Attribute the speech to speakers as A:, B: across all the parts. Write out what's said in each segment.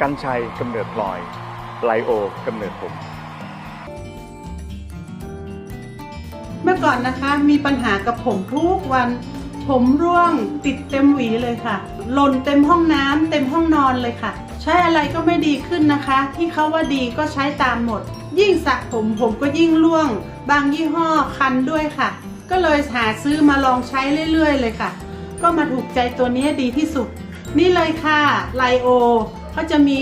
A: กันชัยกำเนิดพลอย ไลโอกำเนิดผม
B: เมื่อก่อนนะคะมีปัญหากับผมทุกวัน ผมร่วงติดเต็มหวีเลยค่ะ หล่นเต็มห้องน้ำเต็มห้องนอนเลยค่ะ ใช้อะไรก็ไม่ดีขึ้นนะคะ ที่เขาว่าดีก็ใช้ตามหมด ยิ่งสระผมผมก็ยิ่งร่วง บางยี่ห้อคันด้วยค่ะ ก็เลยหาซื้อมาลองใช้เรื่อยๆ เลยค่ะ ก็มาถูกใจตัวนี้ดีที่สุด นี่เลยค่ะไลโอ เขาจะมี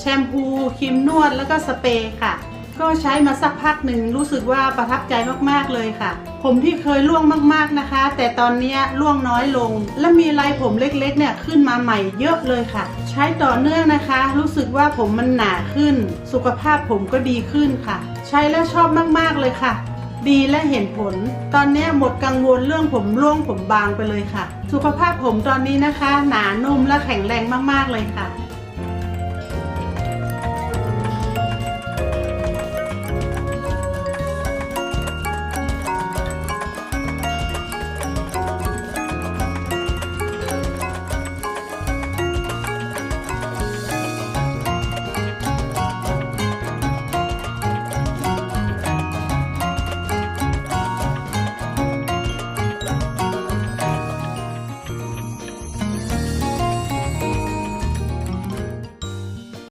B: แชมพูครีมนวดแล้วก็สเปรย์ค่ะ ก็ใช้มาสักพักหนึ่งรู้สึกว่าประทับใจมากๆเลยค่ะ ผมที่เคยร่วงมากๆนะคะ แต่ตอนนี้ร่วงน้อยลง และมีลายผมเล็กๆเนี่ยขึ้นมาใหม่เยอะเลยค่ะ ใช้ต่อเนื่องนะคะ รู้สึกว่าผมมันหนาขึ้น สุขภาพผมก็ดีขึ้นค่ะ ใช้แล้วชอบมากๆเลยค่ะดีและเห็นผล ตอนนี้หมดกังวลเรื่องผมร่วงผมบางไปเลยค่ะ สุขภาพผมตอนนี้นะคะ หนานุ่มและแข็งแรงมากๆเลยค่ะ